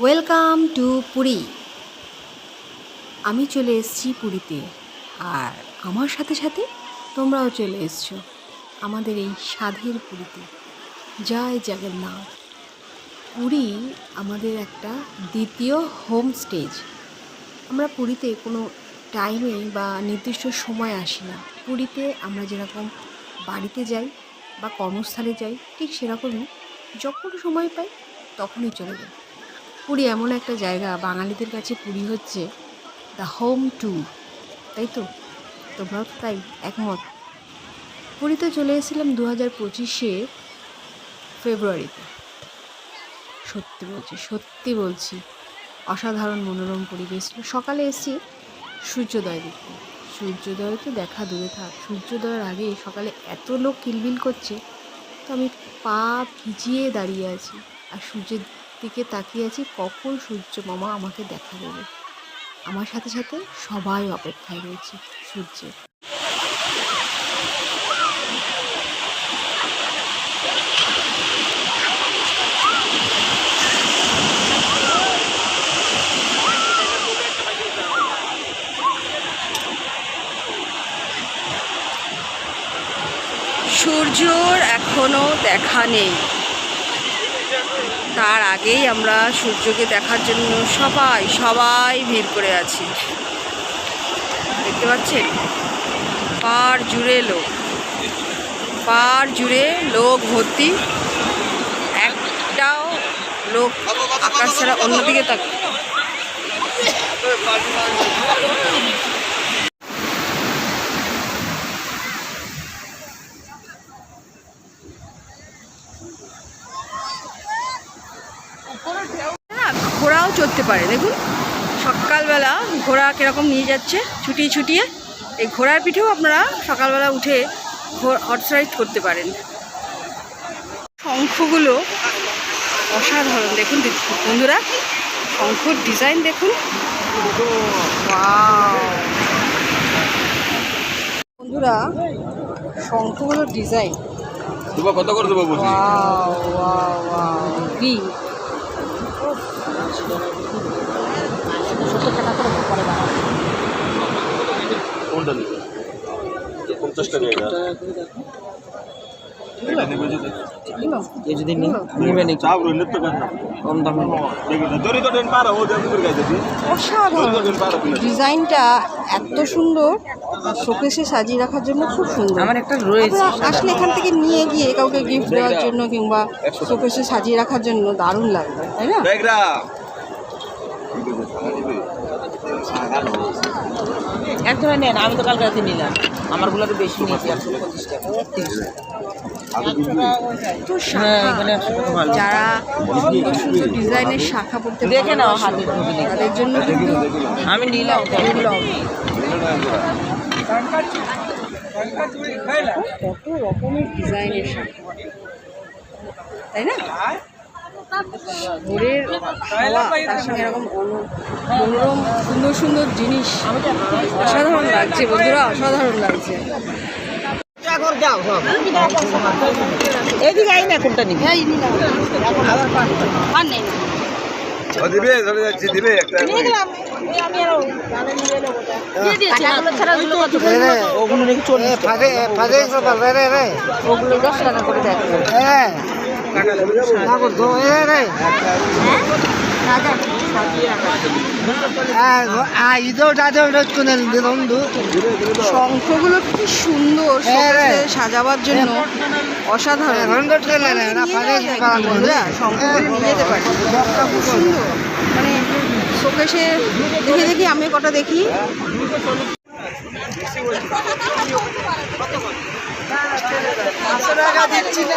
Welcome to Puri. আমি চলে এসেছি পুরীতে। আর আমার সাথে সাথে তোমরাও চলে এসছো আমাদের এই স্বাধীর পুরীতে। জয় জগন্নাথ। পুরী আমাদের একটা দ্বিতীয় হোম স্টেজ। আমরা পুরীতে কোনো টাইমে বা নির্দিষ্ট সময় আসি না। পুরীতে আমরা যেরকম বাড়িতে যাই বা কর্মস্থলে যাই, ঠিক সেরকমই যখন সময় পাই তখনই চলে যাই। পুরী এমন একটা জায়গা, বাঙালিদের কাছে পুরী হচ্ছে দ্য হোম টু তাই তো? তোমরাও তাই একমত? পুরীতে চলে এসেছিলাম দু হাজার পঁচিশে ফেব্রুয়ারিতে। সত্যি বলছি সত্যি বলছি। অসাধারণ মনোরম পরিবেশ ছিল। সকালে এসেছি সূর্যোদয় দেখতে। সূর্যোদয় তো দেখা দূরে থাক। সূর্যোদয়ের আগে সকালে এত লোক কিলবিল করছে, তো আমি পা ভিজিয়ে দাঁড়িয়ে আছি। আর সূর্যের দিকে তাকিয়ে আছি, কখন সূর্য মামা আমাকে দেখা দেবে আমার সাথে সাথে সবাই অপেক্ষায় রয়েছে সূর্যের। সূর্যর এখনও দেখা নেই। তার আগেই আমরা সূর্যকে দেখার জন্য সবাই সবাই ভিড় করে আছি। দেখতে পাচ্ছেন? পার জুড়ে লোক। পার জুড়ে লোক ভর্তি। একটাও লোক আকাশ ছাড়া অন্যদিকে তাক না ঘোড়াও চড়তে পারে। দেখুন সকালবেলা ঘোড়া কীরকম নিয়ে যাচ্ছে ছুটিয়ে ছুটিয়ে। এই ঘোড়ার পিঠেও আপনারা সকালবেলা উঠে হর্স রাইড করতে পারেন। শঙ্খগুলো অসাধারণ। দেখুন বন্ধুরা শঙ্খর ডিজাইন দেখুন! বন্ধুরা শঙ্খগুলোর ডিজাইন কত করে দেবো সত্তর টাকা করে পরে কোনটা নেবে। পঞ্চাশ টাকা যদি কম দামে অসাধারণ। ডিজাইনটা এত সুন্দর শোকেসে সাজিয়ে রাখার জন্য খুব সুন্দর। আমার একটা রয়েছে। আসলে এখান থেকে নিয়ে গিয়ে কাউকে গিফট দেওয়ার জন্য কিংবা শোকেসে সাজিয়ে রাখার জন্য দারুণ লাগবে তাই না? এক ধরে নেন আমি তো কালকে রাতে নিলাম। আমারগুলো তো বেশি নিয়েছি একশো পঁচিশ টাকা। হ্যাঁ যারা সুন্দর সুন্দর ডিজাইনের শাখা পড়তে দেখে নাও দেখে। তাদের জন্য কিন্তু আমি নিলাম। কত রকমের ডিজাইনের শাখা তাই না? ভোরের হাওয়া তার সঙ্গে এরকম মনোরম সুন্দর সুন্দর জিনিস। অসাধারণ লাগছে বন্ধুরা অসাধারণ লাগছে। এদিকে আই না কোনটা নিবি? দিবে চলে যাচ্ছি দিবে একটা ওগুলো নাকি চল্লিশ ওগুলো দশ টাকা করে দেয় শঙ্খগুলো কি সুন্দর সাজাবার জন্য অসাধারণ। শঙ্খগুলো নিয়ে যেতে পারে। খুব সুন্দর। মানে দেখে দেখি আমি কটা দেখি। টাকা দিচ্ছি না।